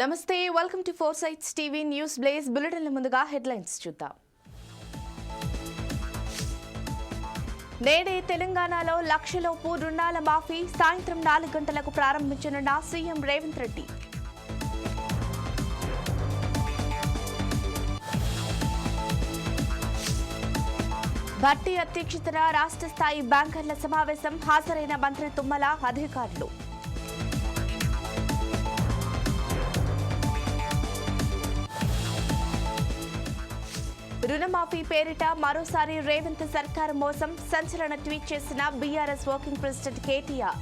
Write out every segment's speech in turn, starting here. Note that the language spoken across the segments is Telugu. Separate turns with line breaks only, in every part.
నమస్తే welcome to four sites TV news బ్లేస్ బులెటిన్ల ముందుగా హెడ్లైన్స్ చూద్దాం. నేడే తెలంగాణలో లక్షలోపు రుణాల మాఫీ సాయంత్రం నాలుగు గంటలకు ప్రారంభించనున్న సీఎం రేవంత్ రెడ్డి. భర్తీ అధ్యక్షతన రాష్ట్ర స్థాయి బ్యాంకర్ల సమావేశం హాజరైన మంత్రి తుమ్మల అధికారులు. రుణమాఫీ పేరిట మరోసారి రేవంత్ సర్కార్ మోసం సంచలన ట్వీట్ చేసిన బీఆర్ఎస్ వర్కింగ్ ప్రెసిడెంట్ కేటీఆర్.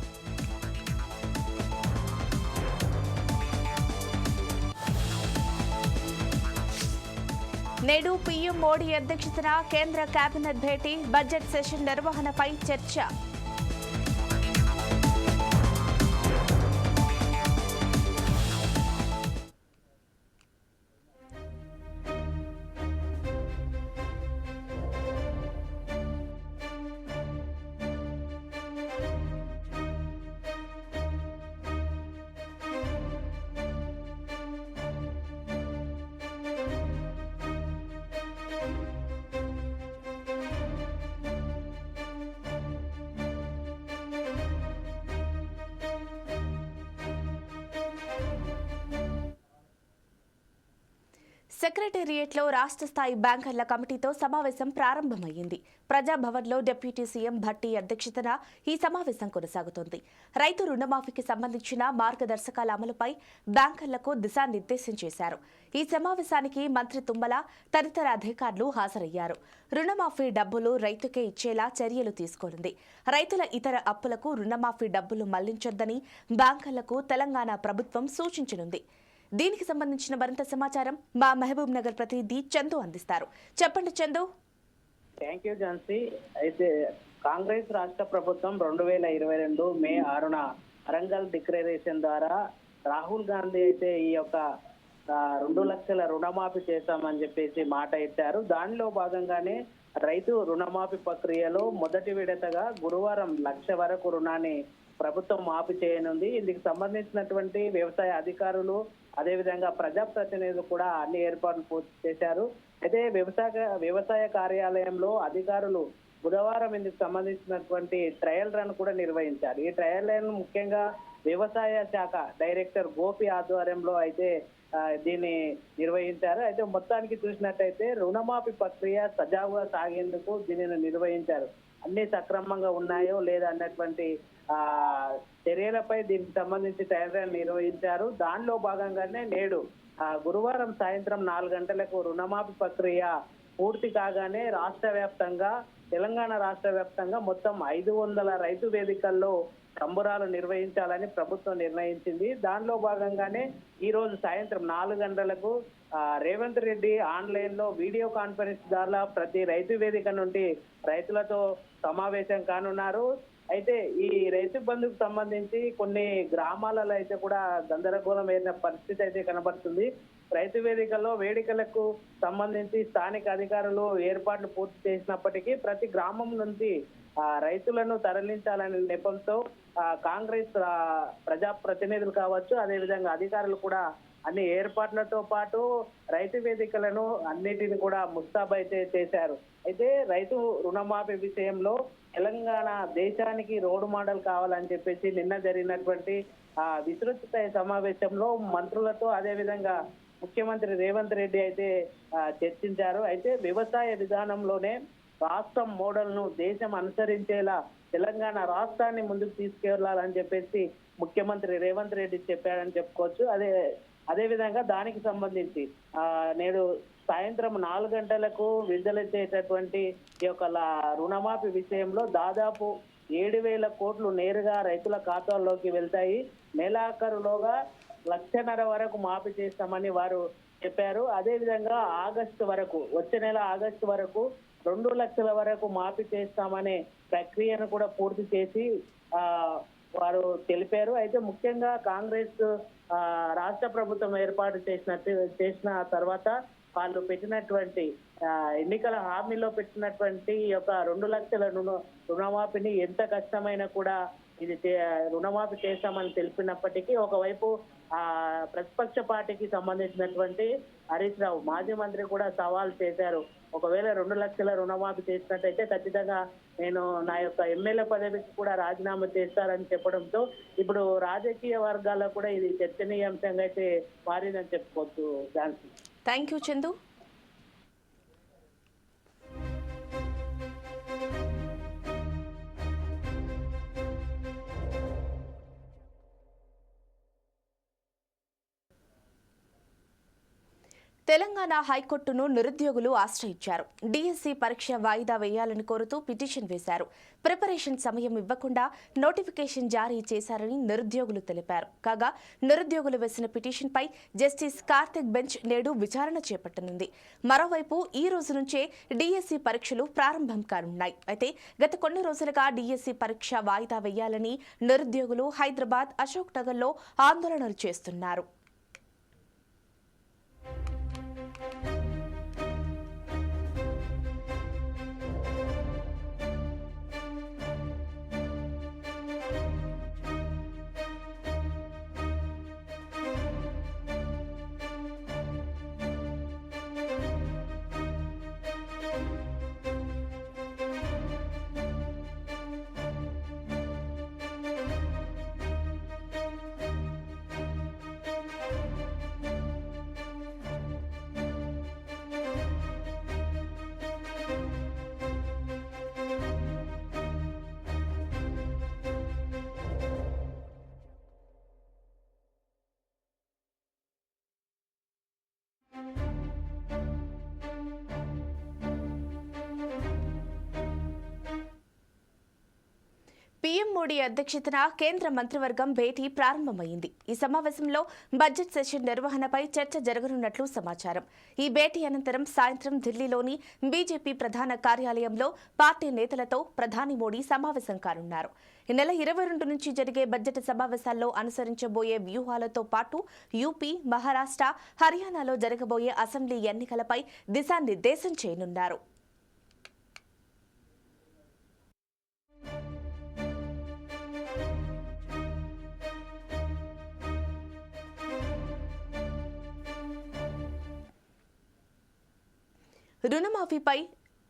నేడు పీఎం మోడీ అధ్యక్షతన కేంద్ర కేబినెట్ భేటీ బడ్జెట్ సెషన్ నిర్వహణపై చర్చ. సెక్రటేరియట్లో రాష్ట్ర స్థాయి బ్యాంకర్ల కమిటీతో సమావేశం ప్రారంభమైంది ప్రజాభవన్లో డిప్యూటీ సీఎం భట్టి అధ్యక్షతన ఈ సమావేశం కొనసాగుతోంది. రైతు రుణమాఫీకి సంబంధించిన మార్గదర్శకాల అమలుపై బ్యాంకర్లకు దిశానిర్దేశం చేశారు. ఈ సమావేశానికి మంత్రి తుమ్మల తదితర అధికారులు హాజరయ్యారు. రుణమాఫీ డబ్బులు రైతుకే ఇచ్చేలా చర్యలు తీసుకోనుంది. రైతుల ఇతర అప్పులకు రుణమాఫీ డబ్బులు మళ్ళించొద్దని బ్యాంకర్లకు తెలంగాణ ప్రభుత్వం సూచించనుంది. దీనికి సంబంధించిన మరింత సమాచారం మా మహబూబ్ నగర్ ప్రతినిధి చందు అందిస్తారు. చెప్పండి చందు.
Thank you Jhansi. అయితే కాంగ్రెస్ రాష్ట్ర ప్రభుత్వం రెండు వేల ఇరవై రెండు మే ఆరున అరంగల్ డిక్లరేషన్ ద్వారా రాహుల్ గాంధీ అయితే ఈ యొక్క రెండు లక్షల రుణమాఫీ చేస్తామని చెప్పేసి మాట ఇచ్చారు దానిలో భాగంగానే రైతు రుణమాఫీ ప్రక్రియలో మొదటి విడతగా గురువారం లక్ష వరకు రుణాన్ని ప్రభుత్వం మాఫీ చేయనుంది. ఇందుకు సంబంధించినటువంటి వ్యవసాయ అధికారులు అదేవిధంగా ప్రజాప్రతినిధులు కూడా అన్ని ఏర్పాట్లు పూర్తి చేశారు. అయితే వ్యవసాయ వ్యవసాయ కార్యాలయంలో అధికారులు బుధవారం ఇందుకు సంబంధించినటువంటి ట్రయల్ రన్ కూడా నిర్వహించారు. ఈ ట్రయల్ రన్ ముఖ్యంగా వ్యవసాయ శాఖ డైరెక్టర్ గోపి ఆధ్వర్యంలో అయితే దీన్ని నిర్వహించారు. అయితే మొత్తానికి చూసినట్టయితే రుణమాఫీ ప్రక్రియ సజావుగా సాగేందుకు దీనిని నిర్వహించారు. అన్ని సక్రమంగా ఉన్నాయో లేదా అన్నటువంటి చర్యలపై దీనికి సంబంధించి తయారీలు నిర్వహించారు. దానిలో భాగంగానే నేడు గురువారం సాయంత్రం నాలుగు గంటలకు రుణమాఫీ ప్రక్రియ పూర్తి కాగానే రాష్ట్ర వ్యాప్తంగా తెలంగాణ రాష్ట్ర వ్యాప్తంగా మొత్తం ఐదు వందల రైతు వేదికల్లో సంబురాలు నిర్వహించాలని ప్రభుత్వం నిర్ణయించింది. దానిలో భాగంగానే ఈ రోజు సాయంత్రం నాలుగు గంటలకు రేవంత్ రెడ్డి ఆన్లైన్లో వీడియో కాన్ఫరెన్స్ ద్వారా ప్రతి రైతు వేదిక నుండి రైతులతో సమావేశం కానున్నారు. అయితే ఈ రైతు బంధుకు సంబంధించి కొన్ని గ్రామాలలో అయితే కూడా గందరగోళం గందరగోళమైన పరిస్థితి అయితే కనబడుతుంది. రైతు వేదికల్లో వేడుకలకు సంబంధించి స్థానిక అధికారులు ఏర్పాట్లు పూర్తి చేసినప్పటికీ ప్రతి గ్రామం నుంచి ఆ, రైతులను తరలించాలనే నెపంతో ఆ, కాంగ్రెస్ ప్రజా ప్రతినిధులు కావచ్చు అదేవిధంగా అధికారులు కూడా అన్ని ఏర్పాట్లతో పాటు రైతు వేదికలను అన్నిటిని కూడా ముస్తాబైతే అయితే చేశారు. అయితే రైతు రుణమాఫీ విషయంలో తెలంగాణ దేశానికి రోడ్ మోడల్ కావాలని చెప్పేసి నిన్న జరిగినటువంటి ఆ విస్తృత స్థాయి సమావేశంలో మంత్రులతో అదేవిధంగా ముఖ్యమంత్రి రేవంత్ రెడ్డి అయితే చర్చించారు. అయితే వ్యవసాయ విధానంలోనే రాష్ట్రం మోడల్ను దేశం అనుసరించేలా తెలంగాణ రాష్ట్రాన్ని ముందుకు తీసుకెళ్ళాలని చెప్పేసి ముఖ్యమంత్రి రేవంత్ రెడ్డి చెప్పాడని చెప్పుకోవచ్చు. అదే అదే విధంగా దానికి సంబంధించి ఆ నేడు సాయంత్రం నాలుగు గంటలకు విడుదల చేసేటటువంటి ఈ యొక్క లా- రుణమాఫీ విషయంలో దాదాపు ఏడు వేల కోట్లు నేరుగా రైతుల ఖాతాల్లోకి వెళ్తాయి. నెలాఖరులోగా లక్షన్నర వరకు మాఫీ చేస్తామని వారు చెప్పారు. అదేవిధంగా ఆగస్టు వరకు వచ్చే నెల ఆగస్టు వరకు రెండు లక్షల వరకు మాఫీ చేస్తామనే ప్రక్రియను కూడా పూర్తి చేసి ఆ వారు తెలిపారు. అయితే ముఖ్యంగా కాంగ్రెస్ రాష్ట్ర ప్రభుత్వం ఏర్పాటు చేసిన చేసిన తర్వాత వాళ్ళు పెట్టినటువంటి ఎన్నికల హామీలో పెట్టినటువంటి ఒక యొక్క రెండు లక్షల రుణ రుణమాఫీని ఎంత కష్టమైనా కూడా ఇది చే- రుణమాఫీ చేస్తామని తెలిపినప్పటికీ ఒకవైపు ఆ ప్రతిపక్ష పార్టీకి సంబంధించినటువంటి హరీష్ రావు మాజీ మంత్రి కూడా సవాల్ చేశారు. ఒకవేళ రెండు లక్షల రుణమాఫీ చేసినట్టయితే ఖచ్చితంగా నేను నా యొక్క ఎమ్మెల్యే పదవికి కూడా రాజీనామా చేస్తారని చెప్పడంతో ఇప్పుడు రాజకీయ వర్గాల్లో కూడా ఇది చర్చనీయాంశంగా అయితే మారిందని చెప్పుకోవచ్చు
థ్యాంక్ యూ చందు తెలంగాణ హైకోర్టును నిరుద్యోగులు ఆశ్రయించారు. డిఎస్సి పరీక్ష వాయిదా వేయాలని కోరుతూ పిటిషన్ వేశారు. ప్రిపరేషన్ సమయం ఇవ్వకుండా నోటిఫికేషన్ జారీ చేశారని నిరుద్యోగులు తెలిపారు. కాగా నిరుద్యోగులు వేసిన పిటిషన్పై జస్టిస్ కార్తిక్ బెంచ్ నేడు విచారణ చేపట్టనుంది. మరోవైపు ఈ రోజు నుంచే డిఎస్సి పరీక్షలు ప్రారంభం కానున్నాయి. అయితే గత కొన్ని రోజులుగా డిఎస్సి పరీక్ష వాయిదా వేయాలని నిరుద్యోగులు హైదరాబాద్ అశోక్ నగర్లో ఆందోళనలు చేస్తున్నారు. పీఎం మోడీ అధ్యక్షతన కేంద్ర మంత్రివర్గం భేటీ ప్రారంభమైంది. ఈ సమావేశంలో బడ్జెట్ సెషన్ నిర్వహణపై చర్చ జరగనున్నట్లు సమాచారం. ఈ భేటీ అనంతరం సాయంత్రం ఢిల్లీలోని బీజేపీ ప్రధాన కార్యాలయంలో పార్టీ నేతలతో ప్రధాని మోడీ సమావేశం కానున్నారు. ఈ నెల ఇరవై రెండు నుంచి జరిగే బడ్జెట్ సమావేశాల్లో అనుసరించబోయే వ్యూహాలతో పాటు యూపీ మహారాష్ట్ర హర్యానాలో జరగబోయే అసెంబ్లీ ఎన్నికలపై దిశానిర్దేశం చేయనున్నారు. రుణమాఫీపై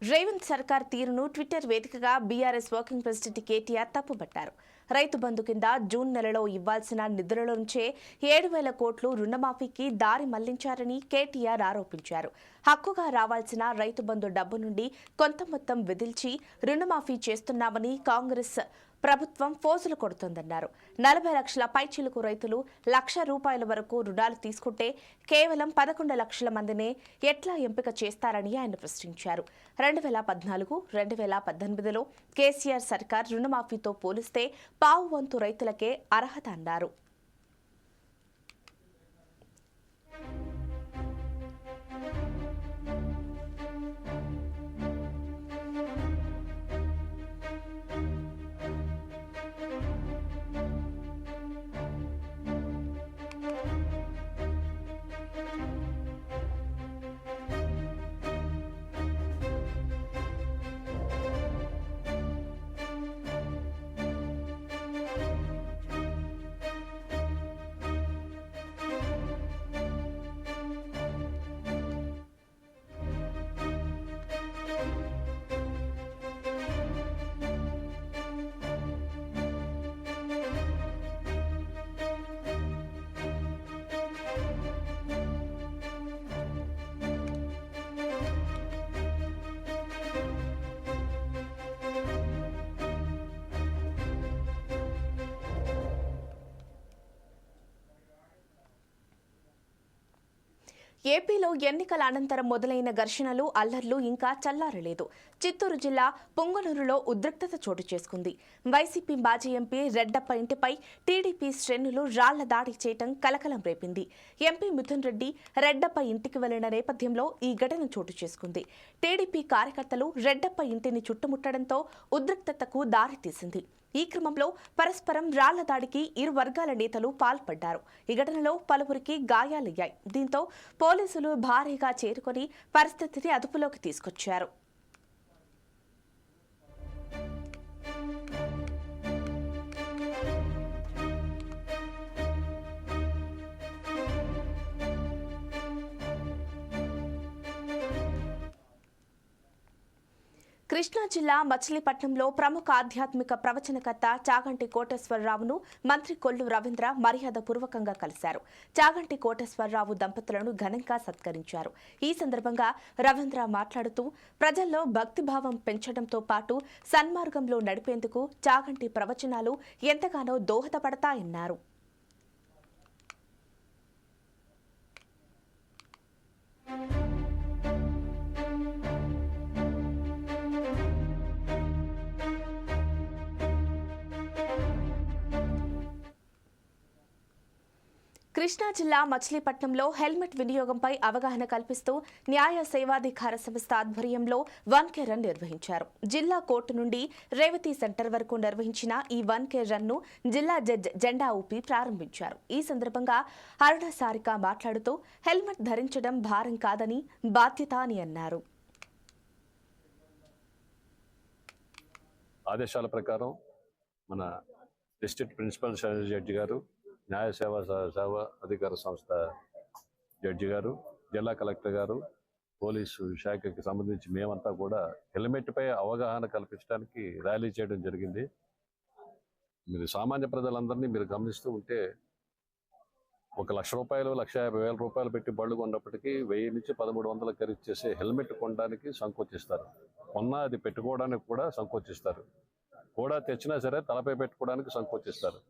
రేవంత్ సర్కార్ తీరును ట్విట్టర్ వేదికగా బీఆర్ఎస్ వర్కింగ్ ప్రెసిడెంట్ కేటీఆర్ తప్పుబట్టారు రైతు బంధు కింద జూన్ నెలలో ఇవ్వాల్సిన నిధుల నుంచే ఏడు వేల కోట్లు రుణమాఫీకి దారి మళ్ళించారని కేటీఆర్ ఆరోపించారు. హక్కుగా రావాల్సిన రైతు బంధు డబ్బు నుండి కొంత మొత్తం విధిల్చి రుణమాఫీ చేస్తున్నామని కాంగ్రెస్ ప్రభుత్వం ఫోజులు కొడుతోందన్నారు. నలభై లక్షల పైచిలుకు రైతులు లక్ష రూపాయల వరకు రుణాలు తీసుకుంటే కేవలం పదకొండు లక్షల మందినే ఎట్లా ఎంపిక చేస్తారని ఆయన ప్రశ్నించారు. రెండు వేల పద్నాలుగు రెండు వేల పద్దెనిమిదిలో కేసీఆర్ సర్కార్ రుణమాఫీతో పోలిస్తే పావు వంతు రైతులకే అర్హత అన్నారు. ఏపీలో ఎన్నికల అనంతరం మొదలైన ఘర్షణలు అల్లర్లు ఇంకా చల్లారలేదు. చిత్తూరు జిల్లా పొంగనూరులో ఉద్రిక్తత చోటు చేసుకుంది. వైసీపీ మాజీ ఎంపీ రెడ్డప్ప ఇంటిపై టీడీపీ శ్రేణులు రాళ్ళ దాడి చేయటం కలకలం రేపింది. ఎంపీ మిథున్ రెడ్డి రెడ్డప్ప ఇంటికి వెళ్ళిన నేపథ్యంలో ఈ ఘటన చోటు చేసుకుంది. టీడీపీ కార్యకర్తలు రెడ్డప్ప ఇంటిని చుట్టుముట్టడంతో ఉద్రిక్తతకు దారితీసింది. ఈ క్రమంలో పరస్పరం రాళ్ళ దాడికి ఇరు వర్గాల నేతలు పాల్పడ్డారు. ఈ ఘటనలో పలువురికి గాయాలయ్యాయి. దీంతో పోలీసులు భారీగా చేరుకొని పరిస్థితిని అదుపులోకి తీసుకొచ్చారు. కృష్ణా జిల్లా మచిలీపట్నంలో ప్రముఖ ఆధ్యాత్మిక ప్రవచనకర్త చాగంటి కోటేశ్వరరావును మంత్రి కొల్లు రవీంద్ర మర్యాదపూర్వకంగా కలిశారు. చాగంటి కోటేశ్వరరావు దంపతులను ఘనంగా సత్కరించారు. ఈ సందర్భంగా రవీంద్ర మాట్లాడుతూ ప్రజల్లో భక్తిభావం పెంచడంతో పాటు సన్మార్గంలో నడిపేందుకు చాగంటి ప్రవచనాలు ఎంతగానో దోహదపడతాయన్నారు. కృష్ణా జిల్లా మచిలీపట్నంలో హెల్మెట్ వినియోగంపై అవగాహన కల్పిస్తూ న్యాయ సేవాధికార సంస్థ ఆధ్వర్యంలో వన్ కే రన్ నిర్వహించారు. జిల్లా కోర్టు నుండి రేవతి సెంటర్ వరకు నిర్వహించిన ఈ వన్ కే రన్ను జిల్లా జడ్జ్ జెండా ఊపి ప్రారంభించారు. ఈ సందర్భంగా అరుణ సారిక మాట్లాడుతూ హెల్మెట్ ధరించడం భారం కాదని బాధ్యత అని అన్నారు.
ఆదేశాల ప్రకారం మన డిస్ట్రిక్ట్ ప్రిన్సిపల్ జడ్జి గారు న్యాయ సేవా సేవ సేవా అధికార సంస్థ జడ్జి గారు జిల్లా కలెక్టర్ గారు పోలీసు శాఖకి సంబంధించి మేమంతా కూడా హెల్మెట్పై అవగాహన కల్పించడానికి ర్యాలీ చేయడం జరిగింది. మీరు సామాన్య ప్రజలందరినీ మీరు గమనిస్తూ ఉంటే ఒక లక్ష రూపాయలు లక్ష యాభై వేల రూపాయలు పెట్టి బళ్ళు కొన్నప్పటికీ వెయ్యి నుంచి పదమూడు వందల ఖరీదు చేసే హెల్మెట్ కొనడానికి సంకోచిస్తారు. కొన్నా అది పెట్టుకోవడానికి కూడా సంకోచిస్తారు. కూడా తెచ్చినా సరే తలపై పెట్టుకోవడానికి సంకోచిస్తారు.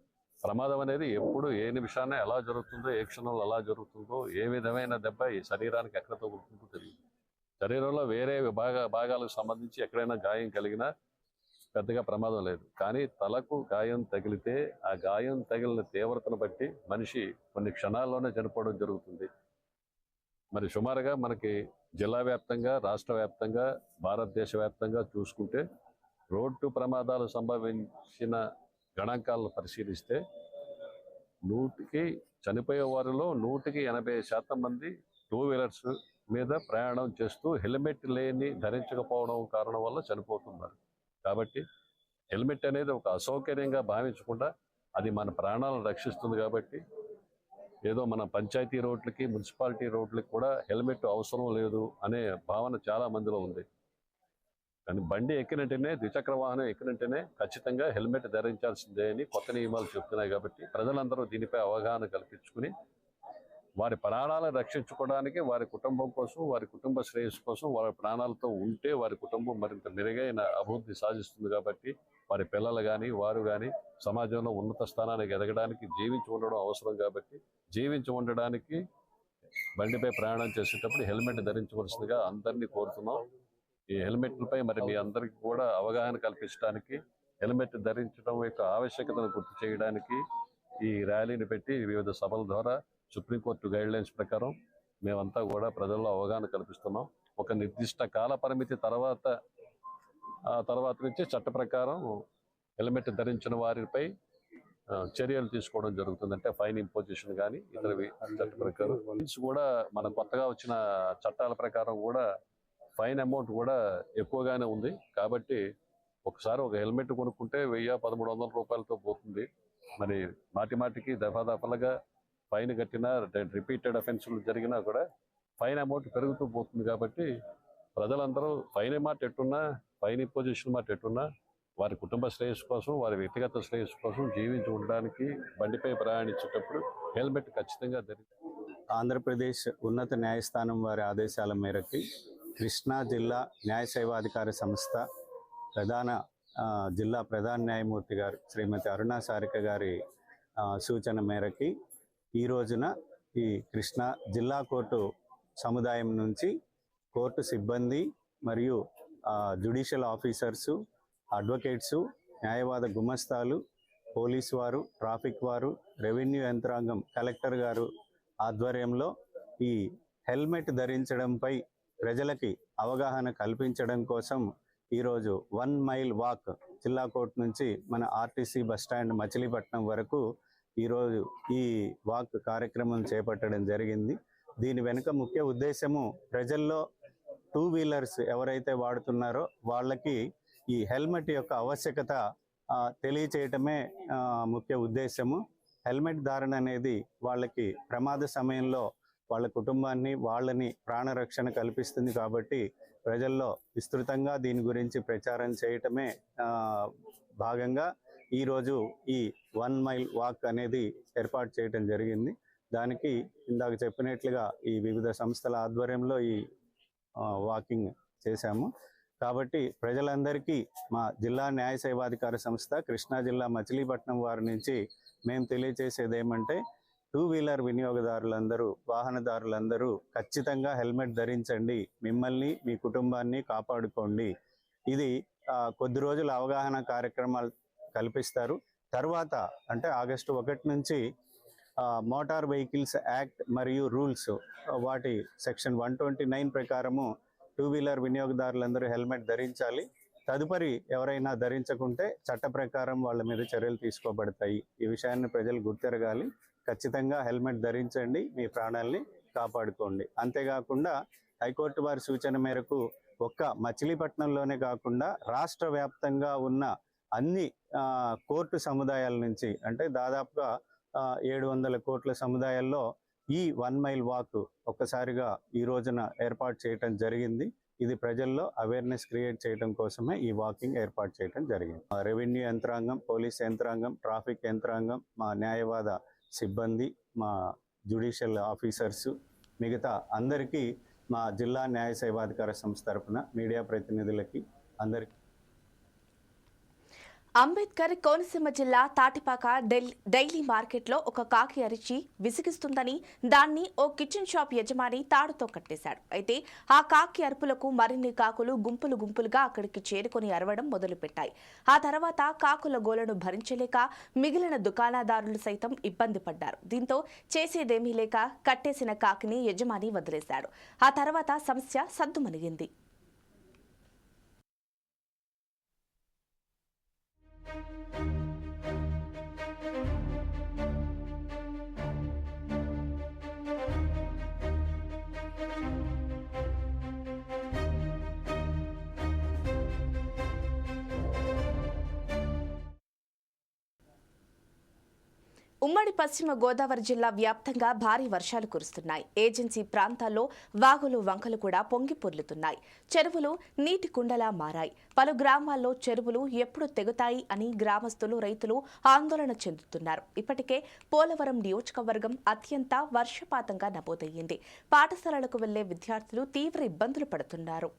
ప్రమాదం అనేది ఎప్పుడు ఏ నిమిషాన ఎలా జరుగుతుందో ఏ క్షణంలో ఎలా జరుగుతుందో ఏ విధమైన దెబ్బ ఈ శరీరానికి ఎక్కడ తగులుతుందో తెలియదు. శరీరంలో వేరే భాగ భాగాలకు సంబంధించి ఎక్కడైనా గాయం కలిగినా పెద్దగా ప్రమాదం లేదు. కానీ తలకు గాయం తగిలితే ఆ గాయం తగిలిన తీవ్రతను బట్టి మనిషి కొన్ని క్షణాల్లోనే చనిపోవడం జరుగుతుంది. మరి సుమారుగా మనకి జిల్లా వ్యాప్తంగా రాష్ట్ర వ్యాప్తంగా భారతదేశ వ్యాప్తంగా చూసుకుంటే రోడ్డు ప్రమాదాలు సంభవించిన గణాంకాలను పరిశీలిస్తే నూటికి చనిపోయే వారిలో నూటికి ఎనభై శాతం మంది టూ వీలర్స్ మీద ప్రయాణం చేస్తూ హెల్మెట్ లేని ధరించకపోవడం కారణం వల్ల చనిపోతున్నారు. కాబట్టి హెల్మెట్ అనేది ఒక అసౌకర్యంగా భావించకుండా అది మన ప్రాణాలను రక్షిస్తుంది కాబట్టి ఏదో మన పంచాయతీ రోడ్లకి మున్సిపాలిటీ రోడ్లకి కూడా హెల్మెట్ అవసరం లేదు అనే భావన చాలా మందిలో ఉంది. కానీ బండి ఎక్కినట్టునే ద్విచక్ర వాహనం ఎక్కినట్టునే ఖచ్చితంగా హెల్మెట్ ధరించాల్సిందే అని కొత్త నియమాలు చెప్తున్నాయి కాబట్టి ప్రజలందరూ దీనిపై అవగాహన కల్పించుకుని వారి ప్రాణాలను రక్షించుకోవడానికి వారి కుటుంబం కోసం వారి కుటుంబ శ్రేయస్సు కోసం వారి ప్రాణాలతో ఉంటే వారి కుటుంబం మరింత మెరుగైన అభివృద్ధి సాధిస్తుంది కాబట్టి వారి పిల్లలు కానీ వారు కానీ సమాజంలో ఉన్నత స్థానానికి ఎదగడానికి జీవించి ఉండడం అవసరం కాబట్టి జీవించి ఉండడానికి బండిపై ప్రయాణం చేసేటప్పుడు హెల్మెట్ ధరించవలసిందిగా అందరినీ కోరుతున్నాం. ఈ హెల్మెట్లపై మరి మీ అందరికీ కూడా అవగాహన కల్పించడానికి హెల్మెట్ ధరించడం యొక్క ఆవశ్యకతను గుర్తు చేయడానికి ఈ ర్యాలీని పెట్టి వివిధ సభల ద్వారా సుప్రీంకోర్టు గైడ్ లైన్స్ ప్రకారం మేమంతా కూడా ప్రజల్లో అవగాహన కల్పిస్తున్నాం. ఒక నిర్దిష్ట కాల పరిమితి తర్వాత ఆ తర్వాత నుంచి చట్ట ప్రకారం హెల్మెట్ ధరించిన వారిపై చర్యలు తీసుకోవడం జరుగుతుంది. అంటే ఫైన్ ఇంపోజిషన్ కానీ ఇతరవి చట్ట ప్రకారం. కూడా మన కొత్తగా వచ్చిన చట్టాల ప్రకారం కూడా ఫైన్ అమౌంట్ కూడా ఎక్కువగానే ఉంది. కాబట్టి ఒకసారి ఒక హెల్మెట్ కొనుక్కుంటే వెయ్యి పదమూడు వందల రూపాయలతో పోతుంది. మరి మాటి మాటికి దఫాదఫలుగా ఫైన్ కట్టినా రిపీటెడ్ అఫెన్సులు జరిగినా కూడా ఫైన్ అమౌంట్ పెరుగుతూ పోతుంది కాబట్టి ప్రజలందరూ ఫైన్ మాట ఎట్టున్నా ఫైన్ ఇంపోజిషన్ మాట ఎట్టున్నా వారి కుటుంబ శ్రేయస్సు కోసం వారి వ్యక్తిగత శ్రేయస్సు కోసం జీవించి ఉండడానికి బండిపై ప్రయాణించేటప్పుడు హెల్మెట్ ఖచ్చితంగా ధరి
ఆంధ్రప్రదేశ్ ఉన్నత న్యాయస్థానం వారి ఆదేశాల మేరకు కృష్ణా జిల్లా న్యాయ సేవాధికార సంస్థ ప్రధాన జిల్లా ప్రధాన న్యాయమూర్తి గారు శ్రీమతి అరుణా సారిక గారి సూచన మేరకి ఈ రోజున ఈ కృష్ణా జిల్లా కోర్టు సముదాయం నుంచి కోర్టు సిబ్బంది మరియు జుడిషియల్ ఆఫీసర్సు అడ్వకేట్సు న్యాయవాద గుమస్తాలు పోలీసు వారు ట్రాఫిక్ వారు రెవెన్యూ యంత్రాంగం కలెక్టర్ గారు ఆధ్వర్యంలో ఈ హెల్మెట్ ధరించడంపై ప్రజలకి అవగాహన కల్పించడం కోసం ఈరోజు వన్ మైల్ వాక్ జిల్లా నుంచి మన ఆర్టీసీ బస్టాండ్ మచిలీపట్నం వరకు ఈరోజు ఈ వాక్ కార్యక్రమం చేపట్టడం జరిగింది. దీని వెనుక ముఖ్య ఉద్దేశము ప్రజల్లో టూ వీలర్స్ ఎవరైతే వాడుతున్నారో వాళ్ళకి ఈ హెల్మెట్ యొక్క ఆవశ్యకత తెలియచేయటమే ముఖ్య ఉద్దేశము. హెల్మెట్ ధారణ అనేది వాళ్ళకి ప్రమాద సమయంలో వాళ్ళ కుటుంబాన్ని వాళ్ళని ప్రాణరక్షణ కల్పిస్తుంది కాబట్టి ప్రజల్లో విస్తృతంగా దీని గురించి ప్రచారం చేయటమే భాగంగా ఈరోజు ఈ వన్ మైల్ వాక్ అనేది ఏర్పాటు చేయటం జరిగింది. దానికి ఇందాక చెప్పినట్లుగా ఈ వివిధ సంస్థల ఆధ్వర్యంలో ఈ వాకింగ్ చేశాము. కాబట్టి ప్రజలందరికీ మా జిల్లా న్యాయ సేవాధికార సంస్థ కృష్ణా జిల్లా మచిలీపట్నం వారి నుంచి మేము తెలియజేసేది ఏమంటే టూ వీలర్ వినియోగదారులందరూ వాహనదారులందరూ ఖచ్చితంగా హెల్మెట్ ధరించండి. మిమ్మల్ని మీ కుటుంబాన్ని కాపాడుకోండి. ఇది కొద్ది రోజులు అవగాహన కార్యక్రమాలు కల్పిస్తారు. తర్వాత అంటే ఆగస్టు ఒకటి నుంచి మోటార్ వెహికల్స్ యాక్ట్ మరియు రూల్స్ వాటి సెక్షన్ వన్ ట్వంటీ నైన్ ప్రకారము టూ వీలర్ వినియోగదారులందరూ హెల్మెట్ ధరించాలి. తదుపరి ఎవరైనా ధరించకుంటే చట్ట ప్రకారం వాళ్ళ మీద చర్యలు తీసుకోబడతాయి. ఈ విషయాన్ని ప్రజలు గుర్తెరగాలి. ఖచ్చితంగా హెల్మెట్ ధరించండి మీ ప్రాణాల్ని కాపాడుకోండి. అంతేకాకుండా హైకోర్టు వారి సూచన మేరకు ఒక్క మచిలీపట్నంలోనే కాకుండా రాష్ట్ర వ్యాప్తంగా ఉన్న అన్ని కోర్టు సముదాయాల నుంచి అంటే దాదాపుగా ఏడు వందల కోట్ల సముదాయాల్లో ఈ వన్ మైల్ వాక్ ఒక్కసారిగా ఈ రోజున ఏర్పాటు చేయటం జరిగింది. ఇది ప్రజల్లో అవేర్నెస్ క్రియేట్ చేయడం కోసమే ఈ వాకింగ్ ఏర్పాటు చేయడం జరిగింది. మా రెవెన్యూ యంత్రాంగం పోలీస్ యంత్రాంగం ట్రాఫిక్ యంత్రాంగం మా న్యాయవాద సిబ్బంది మా జ్యుడిషియల్ ఆఫీసర్స్ మిగతా అందరికీ మా జిల్లా న్యాయ సేవాధికార సంస్థ తరఫున మీడియా ప్రతినిధులకి అందరికీ
అంబేద్కర్ కోనసీమ జిల్లా తాటిపాక డెల్- డైలీ మార్కెట్లో ఒక కాకి అరిచి విసిగిస్తుందని దాన్ని ఓ కిచెన్ షాప్ యజమాని తాడుతో కట్టేశాడు. అయితే ఆ కాకి అరుపులకు మరిన్ని కాకులు గుంపులు గుంపులుగా అక్కడికి చేరుకొని అరవడం మొదలుపెట్టాయి. ఆ తర్వాత కాకుల గోలను భరించలేక మిగిలిన దుకాణదారులు సైతం ఇబ్బంది పడ్డారు. దీంతో చేసేదేమీ లేక కట్టేసిన కాకిని యజమాని వదిలేశాడు. ఆ తర్వాత సమస్య సద్దుమణిగింది. ఉమ్మడి పశ్చిమ గోదావరి జిల్లా వ్యాప్తంగా భారీ వర్షాలు కురుస్తున్నాయి. ఏజెన్సీ ప్రాంతాల్లో వాగులు వంకలు కూడా పొంగి పొర్లుతున్నాయి. చెరువులు నీటి కుండలా మారాయి. పలు గ్రామాల్లో చెరువులు ఎప్పుడు తెగుతాయి అని గ్రామస్తులు రైతులు ఆందోళన చెందుతున్నారు. ఇప్పటికే పోలవరం నియోజకవర్గం అత్యంత వర్షపాతంగా నమోదయ్యింది. పాఠశాలలకు వెళ్ళే విద్యార్థులు తీవ్ర ఇబ్బందులు పడుతున్నారు.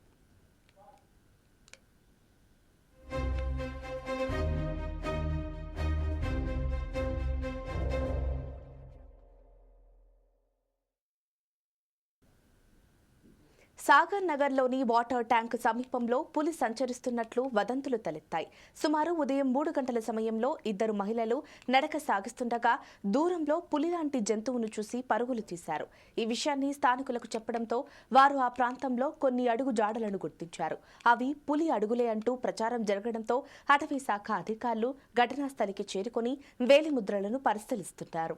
సాగర్ నగర్లోని వాటర్ ట్యాంక్ సమీపంలో పులి సంచరిస్తున్నట్లు వదంతులు తలెత్తాయి. సుమారు ఉదయం మూడు గంటల సమయంలో ఇద్దరు మహిళలు నడక సాగిస్తుండగా దూరంలో పులి లాంటి జంతువును చూసి పరుగులు తీశారు. ఈ విషయాన్ని స్థానికులకు చెప్పడంతో వారు ఆ ప్రాంతంలో కొన్ని అడుగు జాడలను గుర్తించారు. అవి పులి అడుగులే అంటూ ప్రచారం జరగడంతో అటవీ శాఖ అధికారులు ఘటనా స్థలికి చేరుకొని వేలిముద్రలను పరిశీలిస్తున్నారు.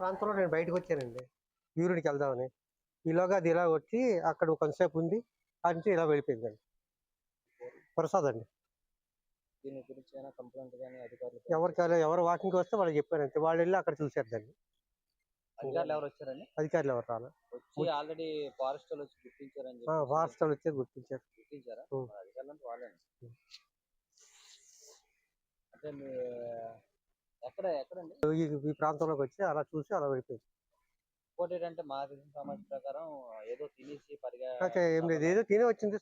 ప్రాంతంలో నేను బయటకు వచ్చానండి. యూరిన్కి వెళ్దామని. ఈలోగా అది ఇలా వచ్చి అక్కడ కొంతసేపు ఉంది. అది నుంచి ఇలా వెళ్ళిపోయిందండి ప్రసాద్ అండి.
దీని గురించి ఏమైనా కంప్లైంట్ కానీ అధికారులు
ఎవరికి ఎవరు వాకింగ్ వస్తే వాళ్ళు చెప్పారు అంతే. వాళ్ళు వెళ్ళి అక్కడ చూశారు దాన్ని.
అధికారులు ఎవరు వచ్చారని
అధికారులు ఎవరు రాలే.
వచ్చి ఆల్రెడీ ఫారెస్ట్ వాళ్ళు వచ్చి గుర్తించారని
ఫారెస్ట్ వాళ్ళు వచ్చేది గుర్తించారు.
గుర్తించారా? అధికారులు అంటే వాళ్ళే
ఉం.
అంటే మీ ఎక్కడ ఎక్కడండి?
ఈ ప్రాంతంలోకి వచ్చి అలా చూసి అలా వెళ్ళిపోయింది.
ఇంకోటి ఏంటంటే మా తెలిసిన సమాచారం ప్రకారం ఏదో తినేసి పరిగా
ఓకే ఏం లేదు. ఏదో తినే వచ్చింది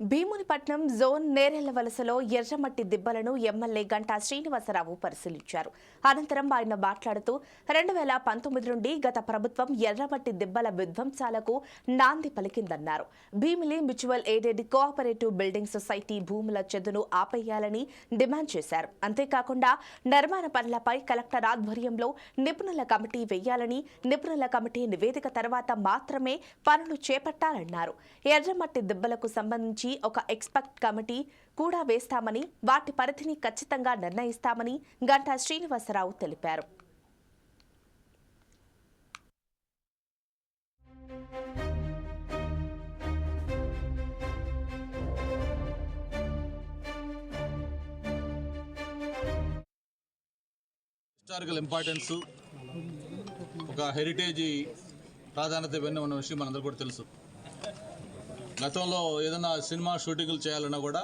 భీమునిపట్నం జోన్ నేరెళ్ళ వలసలో ఎర్రమట్టి దిబ్బలను ఎమ్మెల్యే గంటా శ్రీనివాసరావు పరిశీలించారు. అనంతరం ఆయన మాట్లాడుతూ రెండు వేల పంతొమ్మిది నుండి గత ప్రభుత్వం ఎర్రమట్టి దిబ్బల విధ్వంసాలకు నాంది పలికిందన్నారు. Bheemili mutual aided cooperative building society భూముల చెదును ఆపేయాలని డిమాండ్ చేశారు. అంతేకాకుండా నిర్మాణ పనులపై కలెక్టర్ ఆధ్వర్యంలో నిపుణుల కమిటీ వేయాలని నిపుణుల కమిటీ నివేదిక తర్వాత మాత్రమే పనులు చేపట్టాలన్నారు. ఎర్రమట్టి దిబ్బలకు సంబంధించి ఒక ఎక్స్పర్ట్ కమిటీ కూడా వేస్తామని వాటి పరిధిని ఖచ్చితంగా నిర్ణయిస్తామని గంటా శ్రీనివాసరావు తెలిపారు.
హిస్టారికల్ ఇంపార్టెన్స్ ఒక హెరిటేజ్ ప్రాధాన్యత ఇవన్నీ ఉన్న విషయం మనందరూ కూడా తెలుసు. గతంలో ఏదైనా సినిమా షూటింగ్లు చేయాలన్నా కూడా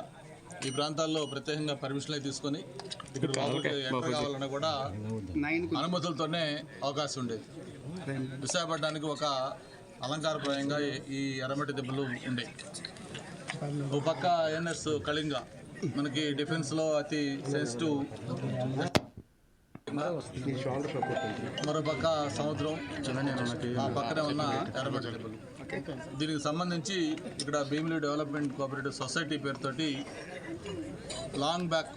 ఈ ప్రాంతాల్లో ప్రత్యేకంగా పర్మిషన్లు తీసుకొని ఇక్కడ ఎంటర్ కావాలన్నా కూడా అనుమతులతోనే అవకాశం ఉండేది. విశాఖపట్నానికి ఒక అలంకారప్రాయంగా ఈ- ఈ ఎర్రమట్టి దెబ్బలు ఉండే. ఓ పక్క ఎన్ఎస్ కళింగ మనకి డిఫెన్స్లో అతి సెన్సిటివ్ మరో పక్క సముద్రం ఆ పక్కనే ఉన్న ఎర్రమట్టి దెబ్బలు. దీనికి సంబంధించి ఇక్కడ భీమిలి డెవలప్మెంట్ కోఆపరేటివ్ సొసైటీ పేరుతోటి లాంగ్ బ్యాక్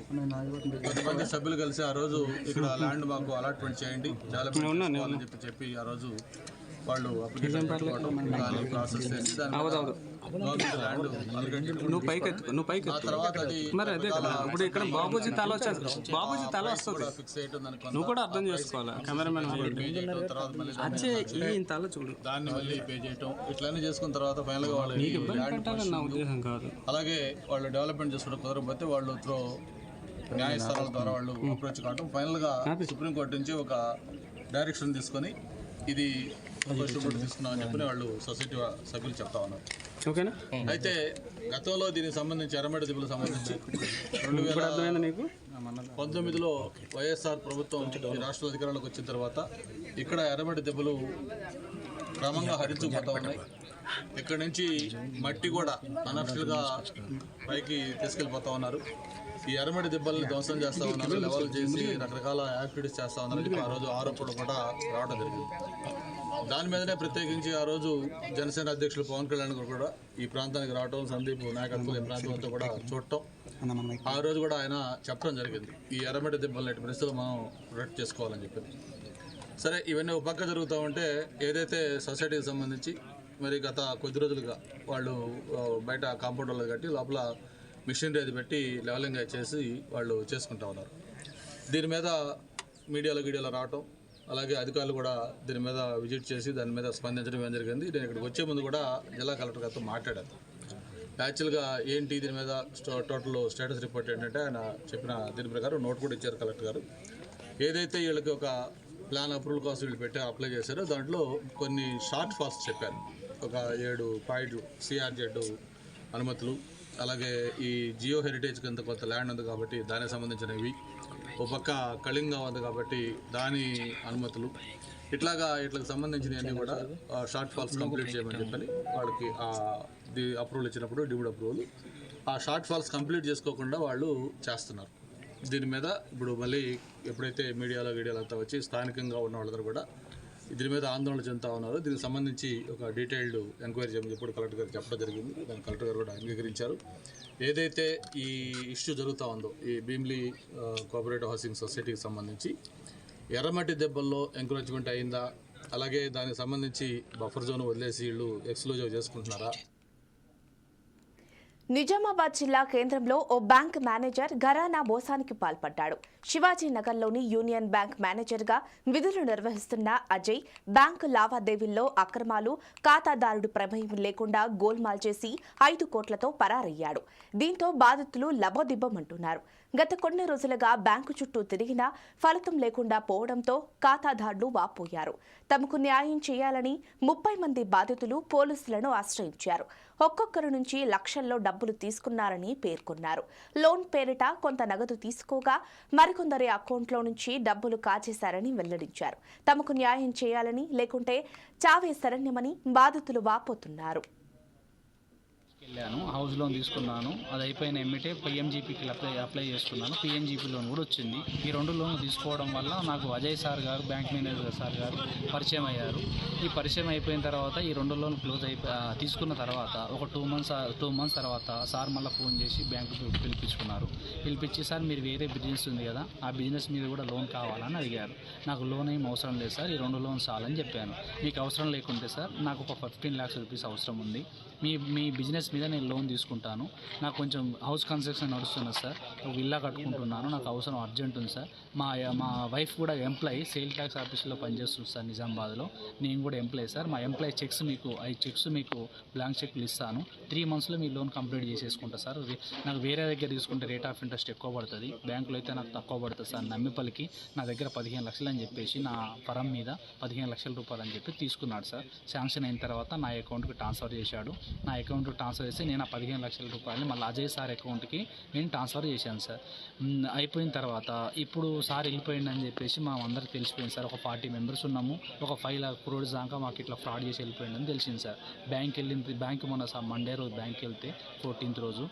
కొంతమంది సభ్యులు కలిసి ఆ రోజు ఇక్కడ ల్యాండ్ మాకు అలాట్మెంట్ చేయండి. చేసుకోవాలని చెప్పి చెప్పి ఆ రోజు వాళ్ళు అప్లికేషన్ పెట్టుకోవడం ప్రాసెస్ చేసి దాని
నువ్వు పైకి ఎత్తు నువ్వు పైకి
ఆ
ఎత్తు
తర్వాత అది
మరి అదే కదా ఇప్పుడు ఇక్కడ బాబూజీ తల వచ్చేది బాబూజీ తల వస్తుంది. నువ్వు కూడా అర్థం చేసుకోవాలి? కెమెరామెన్ అచ్చే ఈ తల చూడు.
దాన్ని మళ్ళీ పే చేయటం ఇట్లన్నీ చేసుకున్న తర్వాత ఫైనల్గా వాళ్ళు
పెట్టాలని నా ఉద్దేశం కాదు.
అలాగే వాళ్ళు డెవలప్మెంట్ చేసుకోవడం కుదరకపోతే వాళ్ళు త్రో న్యాయస్థానాల ద్వారా వాళ్ళు అప్రోచ్ కావడం ఫైనల్గా సుప్రీంకోర్టు నుంచి ఒక డైరెక్షన్ తీసుకొని ఇది అప్రోచబుల్ తీసుకున్నామని చెప్పి వాళ్ళు సొసైటీ సభ్యులు చెప్తా ఉన్నారు.
ఓకేనా?
అయితే గతంలో దీనికి సంబంధించి ఎర్రమేట దిబ్బలకు సంబంధించి రెండు వేల పంతొమ్మిదిలో వైఎస్ఆర్ ప్రభుత్వం రాష్ట్ర అధికారంలోకి వచ్చిన తర్వాత ఇక్కడ ఎర్రమట్టి దెబ్బలు క్రమంగా హరించుకుపోతా ఉన్నాయి. ఇక్కడ నుంచి మట్టి కూడా అనర్షులుగా పైకి తీసుకెళ్ళిపోతా ఉన్నారు. ఈ ఎర్రమట్టి దెబ్బల్ని ధ్వంసం చేస్తా ఉన్నారు లెవెల్ చేసి రకరకాల యాక్టివిటీస్ చేస్తా ఉన్నారు. అని చెప్పి ఆ రోజు ఆరోపణలు కూడా రావడం జరిగింది. దాని మీదనే ప్రత్యేకించి ఆ రోజు జనసేన అధ్యక్షులు పవన్ కళ్యాణ్ గారు కూడా ఈ ప్రాంతానికి రావడం సందీప్ నాయకత్వం ఈ ప్రాంతం అంతా కూడా చూడటం. ఆ రోజు కూడా ఆయన చెప్పడం జరిగింది. ఈ ఎర్రమట్టి దెబ్బలు నేటి పరిస్థితులు మనం ప్రొటెక్ట్ చేసుకోవాలని చెప్పి సరే ఇవన్నీ ఒక పక్క జరుగుతూ ఉంటే ఏదైతే సొసైటీకి సంబంధించి మరి గత కొద్ది రోజులుగా వాళ్ళు బయట కాంపౌండ్ వాళ్ళు కట్టి లోపల మిషనరీ అది పెట్టి లెవెలింగ్ చేసి వాళ్ళు చేసుకుంటా ఉన్నారు. దీని మీద మీడియాలో గీడియాలో రావటం అలాగే అధికారులు కూడా దీని మీద విజిట్ చేసి దాని మీద స్పందించడం ఏం జరిగింది నేను ఇక్కడికి వచ్చే ముందు కూడా జిల్లా కలెక్టర్ గారితో మాట్లాడాను. యాక్చువల్గా ఏంటి దీని మీద టోటల్ స్టేటస్ రిపోర్ట్ ఏంటంటే ఆయన చెప్పిన దీని ప్రకారం నోట్ కూడా ఇచ్చారు కలెక్టర్ గారు. ఏదైతే వీళ్ళకి ఒక ప్లాన్ అప్రూవల్ కోసం వీళ్ళు పెట్టి అప్లై చేశారో దాంట్లో కొన్ని షార్ట్ ఫాల్స్ చెప్పారు. ఒక ఏడు పాయింట్లు సిఆర్జెడ్ అనుమతులు అలాగే ఈ జియో హెరిటేజ్ కింద కొంత ల్యాండ్ ఉంది కాబట్టి దానికి సంబంధించినవి. ఒక పక్క కళింగ ఉంది కాబట్టి దాని అనుమతులు. ఇట్లాగా ఇట్లకు సంబంధించినవన్నీ కూడా షార్ట్ ఫాల్స్ కంప్లీట్ చేయమని చెప్పని వాళ్ళకి ఆ ది అప్రూవల్ ఇచ్చినప్పుడు డిమ్డ్ అప్రూవల్. ఆ షార్ట్ ఫాల్స్ కంప్లీట్ చేసుకోకుండా వాళ్ళు చేస్తున్నారు. దీని మీద ఇప్పుడు మళ్ళీ ఎప్పుడైతే మీడియాలో వీడియోలు అంతా వచ్చి స్థానికంగా ఉన్న వాళ్ళందరూ కూడా దీని మీద ఆందోళన చెందుతా ఉన్నారు. దీనికి సంబంధించి ఒక డీటెయిల్డ్ ఎంక్వైరీ చేయమని చెప్పి కలెక్టర్ గారు చెప్పడం జరిగింది. దాన్ని కలెక్టర్ గారు కూడా అంగీకరించారు. ఏదైతే ఈ ఇష్యూ జరుగుతూ ఉందో ఈ భీమ్లీ కోఆపరేటివ్ హౌసింగ్ సొసైటీకి సంబంధించి ఎర్రమట్టి దెబ్బల్లో ఎంకరేజ్మెంట్ అయిందా? అలాగే దానికి సంబంధించి బఫర్ జోన్ వదిలేసి వీళ్ళు ఎక్స్క్లూజివ్ చేసుకుంటున్నారా?
నిజామాబాద్ జిల్లా కేంద్రంలో ఓ బ్యాంక్ మేనేజర్ ఘరానా మోసానికి పాల్పడ్డాడు. శివాజీనగర్లోని యూనియన్ బ్యాంక్ మేనేజర్గా విధులు నిర్వహిస్తున్న అజయ్ బ్యాంకు లావాదేవీల్లో అక్రమాలు ఖాతాదారుడు ప్రమేయం లేకుండా గోల్మాల్ చేసి ఐదు కోట్లతో పరారయ్యాడు. దీంతో బాధితులు లబోదిబ్బమంటున్నారు. గత కొన్ని రోజులుగా బ్యాంకు చుట్టూ తిరిగినా ఫలితం లేకుండా పోవడంతో ఖాతాదారులు వాపోయారు. తమకు న్యాయం చేయాలని ముప్పై మంది బాధితులు పోలీసులను ఆశ్రయించారు. ఒక్కొక్కరి నుంచి లక్షల్లో డబ్బులు తీసుకున్నారని పేర్కొన్నారు. లోన్ పేరిట కొంత నగదు తీసుకోగా మరి మరికొందరి అకౌంట్లో నుంచి డబ్బులు కాచేశారని వెల్లడించారు. తమకు న్యాయం చేయాలని లేకుంటే చావే శరణ్యమని బాధితులు వాపోతున్నారు.
వెళ్ళాను హౌస్ లోన్ తీసుకున్నాను. అది అయిపోయిన ఎమ్మిటే పిఎంజీపీకి అప్లై అప్లై చేసుకున్నాను పిఎంజీపీ లోన్ కూడా వచ్చింది. ఈ రెండు లోన్లు తీసుకోవడం వల్ల నాకు Ajay sir garu bank manager sir garu పరిచయం అయ్యారు. ఈ పరిచయం అయిపోయిన తర్వాత ఈ రెండు లోన్ క్లోజ్ అయిపో తీసుకున్న తర్వాత ఒక టూ మంత్స్ టూ మంత్స్ తర్వాత సార్ మళ్ళీ ఫోన్ చేసి బ్యాంకు పిలిపించుకున్నారు. పిలిపించి సార్ మీరు వేరే బిజినెస్ ఉంది కదా ఆ బిజినెస్ మీద కూడా లోన్ కావాలని అడిగారు. నాకు లోన్ ఏం అవసరం లేదు సార్ ఈ రెండు లోన్ చాలని చెప్పాను. మీకు అవసరం లేకుంటే సార్ నాకు ఒక ఫిఫ్టీన్ ల్యాక్స్ రూపీస్ అవసరం ఉంది. మీ మీ బిజినెస్ మీద నేను లోన్ తీసుకుంటాను. నాకు కొంచెం హౌస్ కన్స్ట్రక్షన్ నడుస్తున్నది సార్. ఒక విల్లా కట్టుకుంటున్నాను. నాకు అవసరం అర్జెంట్ ఉంది సార్. మా మా వైఫ్ కూడా ఎంప్లాయీ సేల్ ట్యాక్స్ ఆఫీస్లో పనిచేస్తుంది సార్ నిజామాబాద్లో. నేను కూడా ఎంప్లాయీ సార్. మా ఎంప్లాయీ చెక్స్ మీకు ఐదు చెక్స్ మీకు బ్లాంక్ చెక్లు ఇస్తాను. త్రీ మంత్స్లో మీ లోన్ కంప్లీట్ చేసేసుకుంటా సార్. నాకు వేరే దగ్గర తీసుకుంటే రేట్ ఆఫ్ ఇంట్రెస్ట్ ఎక్కువ పడుతుంది. బ్యాంకులో అయితే నాకు తక్కువ పడుతుంది సార్. నమ్మిపల్లికి నా దగ్గర పదిహేను లక్షలు అని చెప్పేసి నా ఫరం మీద పదిహేను లక్షల రూపాయలు అని చెప్పి తీసుకున్నాడు సార్. శాంక్షన్ అయిన తర్వాత నా అకౌంట్కి ట్రాన్స్ఫర్ చేశాడు. నా అకౌంట్కి ట్రాన్స్ఫర్ చేసి నేను ఆ పదిహేను లక్షల రూపాయలు మళ్ళీ అజయ్ సార్ అకౌంట్కి నేను ట్రాన్స్ఫర్ చేశాను సార్. అయిపోయిన తర్వాత ఇప్పుడు సార్ వెళ్ళిపోయింది అని చెప్పేసి మా అందరికి తెలిసిపోయింది సార్. ఒక ఫార్టీ మెంబర్స్ ఉన్నాము. ఒక ఫైవ్ లాక్ క్రోడ్స్ దాకా మాకు ఇట్లా ఫ్రాడ్ చేసి వెళ్ళిపోయిందని తెలిసింది సార్. బ్యాంక్ వెళ్ళింది బ్యాంక్ మొన్న సార్ మండే రోజు బ్యాంక్ వెళ్తే ఫోర్టీన్త్ రోజు.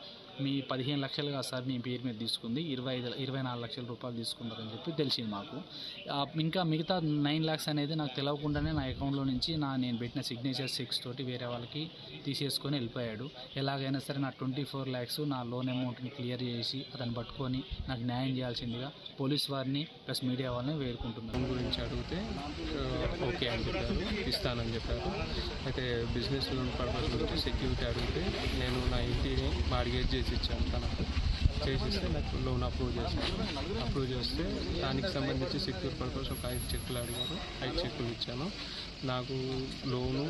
మీ పదిహేను లక్షలు కాదు సార్ మీ పేరు మీద తీసుకుంది. ఇరవై ఐదు ఇరవై నాలుగు లక్షల రూపాయలు తీసుకున్నారని చెప్పి తెలిసింది మాకు. ఇంకా మిగతా నైన్ ల్యాక్స్ అనేది నాకు తెలియకుండానే నా అకౌంట్లో నుంచి నా నేను పెట్టిన సిగ్నేచర్ సిక్స్ తోటి వేరే వాళ్ళకి తీసేసుకొని వెళ్ళిపోయాడు. ఎలాగైనా సరే నా ట్వంటీ ఫోర్ ల్యాక్స్ నా లోన్ అమౌంట్ని క్లియర్ చేసి అతను పట్టుకొని నాకు న్యాయం చేయాల్సిందిగా పోలీస్ వారిని ప్లస్ మీడియా వాళ్ళని వేడుకుంటున్నాను.
దాని గురించి అడిగితే ఓకే అని చెప్పారు ఇస్తానని చెప్పారు. అయితే బిజినెస్ లోన్ పర్పస్ గురించి సెక్యూరిటీ అడిగితే నేను నా ఇంటిని మార్గేజ్ చేసి ఇచ్చాను తనకు. చేసిస్తే నాకు లోన్ అప్రూవ్ చేశాను అప్రూవ్ చేస్తే దానికి సంబంధించి సెక్యూర్ పర్పస్ ఒక ఐదు చెక్కులు అడిగారు. ఐదు చెక్కులు ఇచ్చాను. నాకు లోను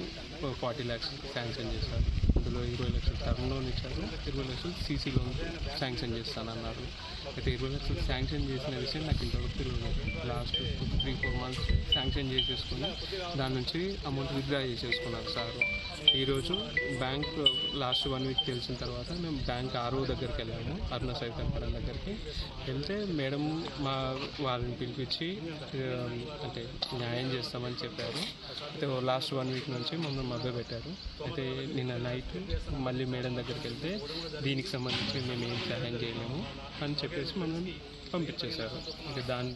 ఫార్టీ ల్యాక్స్ శాంక్షన్ చేశారు. అందులో ఇరవై లక్షలు టర్మ్ లోన్ ఇచ్చారు. ఇరవై లక్షలు సీసీ లోన్ శాంక్షన్ చేస్తానన్నారు. అయితే ఇరవై లక్షలు శాంక్షన్ చేసిన విషయం నాకు ఇంతవరకు తెలియదు. Last three four months sanction చేసేసుకుని దాని నుంచి అమౌంట్ విత్డ్రా చేసేసుకున్నారు సార్. ఈరోజు బ్యాంక్ లాస్ట్ వన్ వీక్ తెలిసిన తర్వాత మేము బ్యాంక్ ఆర్ఓ దగ్గరికి వెళ్ళాము. అరుణ సైతం దగ్గరికి వెళ్తే మేడం మా వాళ్ళని పిలిపించి అంటే న్యాయం చేస్తామని చెప్పారు. అయితే లాస్ట్ వన్ వీక్ నుంచి మమ్మల్ని మభ్య పెట్టారు అయితే నిన్న నైట్ మళ్ళీ మేడం దగ్గరికి వెళ్తే దీనికి సంబంధించి మేము ఏం సహాయం చేయలేము అని చెప్పేసి మమ్మల్ని పంపించేశారు. అంటే దాని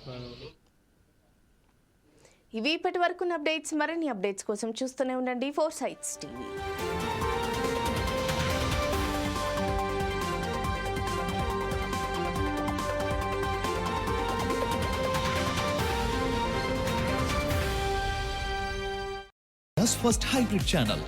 ఇవి ఇప్పటి వరకు అప్డేట్స్. మరిన్ని అప్డేట్స్ కోసం చూస్తూనే ఉండండి four sides TV.
First hybrid channel.